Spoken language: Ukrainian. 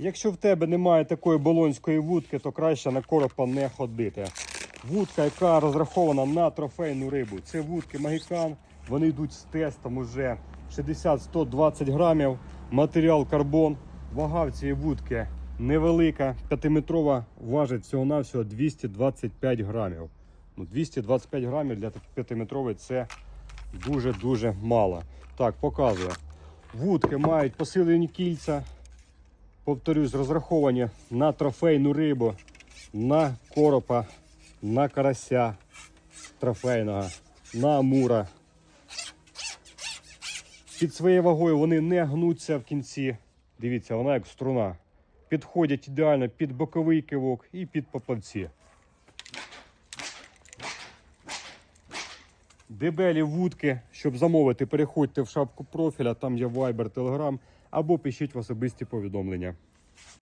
Якщо в тебе немає такої болонської вудки, то краще на коропа не ходити. Вудка, яка розрахована на трофейну рибу. Це вудки Магікан. Вони йдуть з тестом уже 60-120 грамів. Матеріал карбон. Вага в цієї вудки невелика. 5-метрова важить всього-навсього 225 грамів. Ну, 225 грамів для 5-метрової це дуже-дуже мало. Так, показую. Вудки мають посилені кільця. Повторюсь, розраховані на трофейну рибу, на коропа, на карася трофейного, на амура. Під своєю вагою вони не гнуться в кінці. Дивіться, вона як струна. Підходять ідеально під боковий кивок і під поплавці. Дебелі вудки, щоб замовити, переходьте в шапку профіля, там є Viber, Telegram, або пишіть в особисті повідомлення.